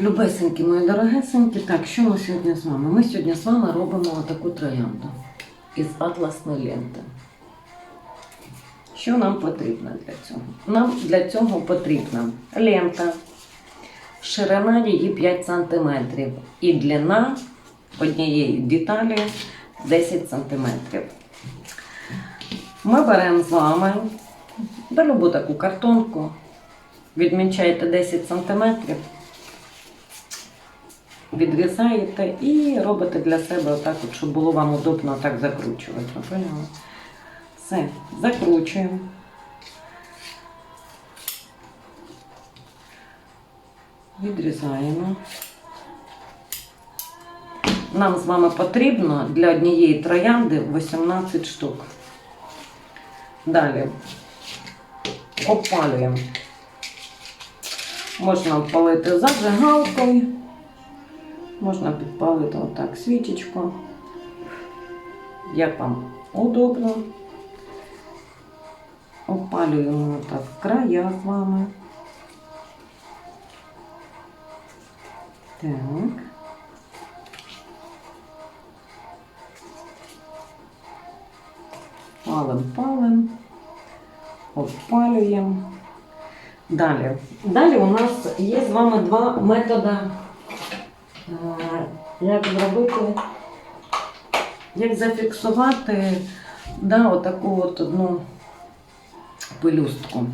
Любесенькі мої дорогесенькі, так, що ми сьогодні з вами? Ми сьогодні з вами робимо таку троянду із атласної ленти. Що нам потрібно для цього? Нам для цього потрібна лента, ширина її 5 см і длина однієї деталі 10 см. Ми беремо з вами любу таку картонку, відмічаєте 10 см, відрізаєте і робите для себе отак, от, щоб було вам удобно так закручувати. Поняли? Все, закручуємо. Відрізаємо. Нам з вами потрібно для однієї троянди 18 штук. Далі опалюємо. Можна опалити зажигалкою, можна підпалити отак свічечку. Як вам удобно. Опалюємо так в края з вами. Так. Палим, палим, опалюємо. Далі. Далі у нас є з вами два методи, як зробити, як зафіксувати да, отаку от одну пелюстку.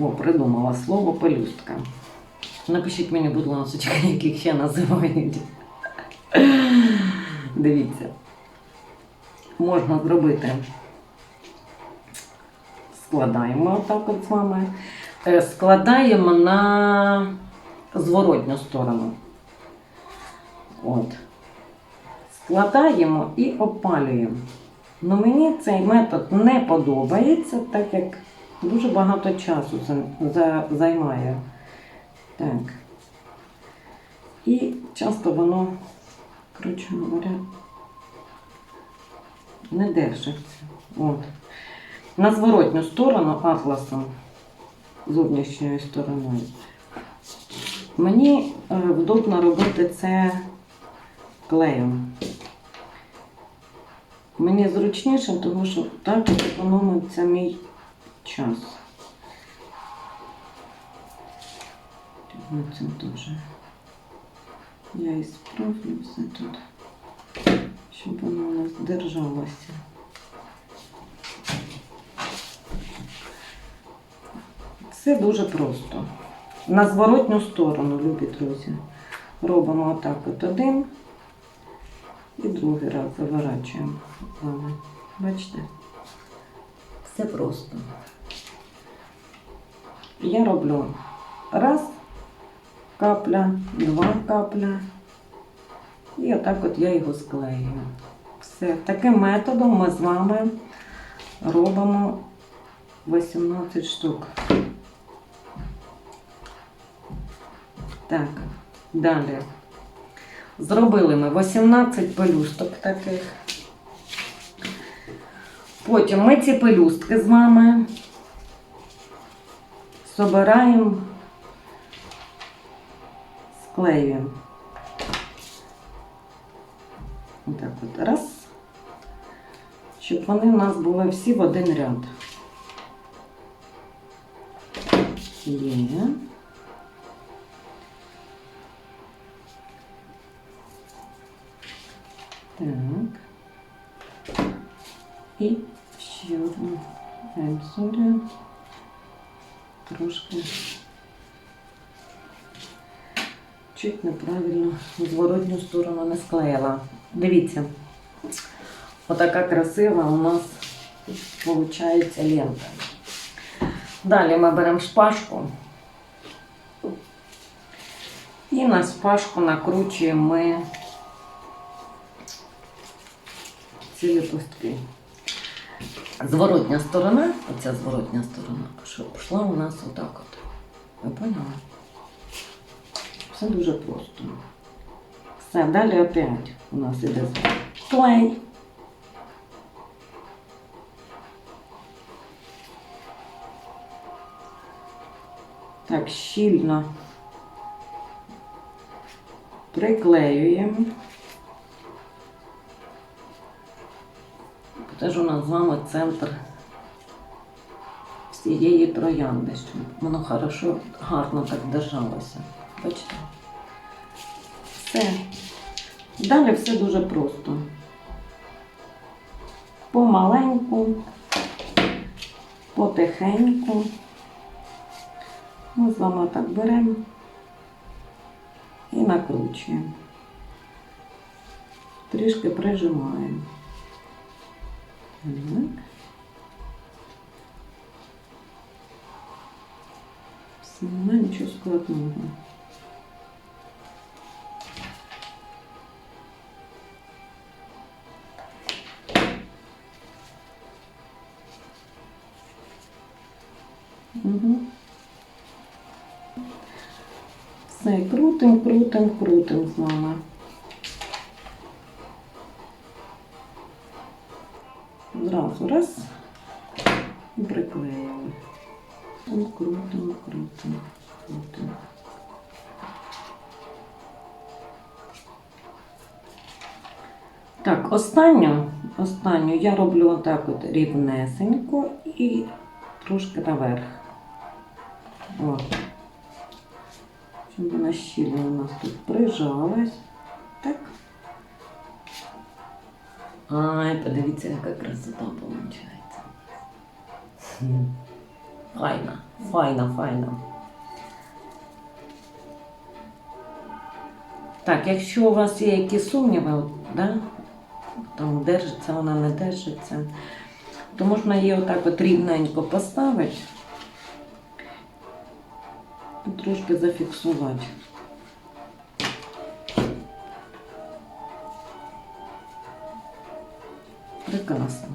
О, придумала слово пелюстка. Напишіть мені, будь ласка, яких ще називають. Дивіться. Можна зробити. Складаємо отак от з вами. Е, Складаємо на зворотню сторону. От. Складаємо і опалюємо. Ну мені цей метод не подобається, так як дуже багато часу за- займає. Так. І часто воно, коротше говоря, не держиться. От. На зворотню сторону атласом, зовнішньою стороною. Мені е, вдобно робити це клеєм. Мені зручніше, тому що так економиться мій час. Це теж. Я і справлю все тут, щоб воно у нас держалося. Все дуже просто. На зворотню сторону, любі друзі, робимо отак от один другий раз заворачуємо. Бачите? Все просто. Я роблю раз капля, два капля. І отак от я його склею. Все. Таким методом ми з вами робимо 18 штук. Так, далі. Зробили ми 18 пелюсток таких. Потім ми ці пелюстки з вами собираємо, склеюємо. Отак от раз. Щоб вони у нас були всі в один ряд. Є. Так. І ще одну сорі. Трошки чуть неправильно зворотню сторону не склеїла. Дивіться, отака красива у нас виходить лента. Далі ми беремо шпажку. І на шпажку накручуємо ми ці ліпостки. Зворотня сторона, оця зворотня сторона, пішла у нас отак от. Ви поняли? Все дуже просто. Все, далі опять у нас іде клей. Так щільно приклеюємо. Це ж у нас з вами центр всієї троянди, щоб воно хорошо, гарно так держалося. Бачите? Все. Далі все дуже просто. Помаленьку, потихеньку. Ми з вами так беремо і накручуємо. Трішки прижимаємо. Так. Все, нема нічого складного. Угу. Все, крутим, крутим, крутим з вами. Зразу раз і приклеїли. Крутим, крутим, крутим, крутим. Так, останню, останню я роблю отак от рівнесенько і трошки наверх. От. Щоб вона щільно у нас тут прижалась. Так. Ай, подивіться, яка красота виходить. Файна, файна, файна. Так, якщо у вас є якісь сумніви, да, там держиться, вона не держиться, то можна її отак от рівненько поставити і трошки зафіксувати. Прекрасно.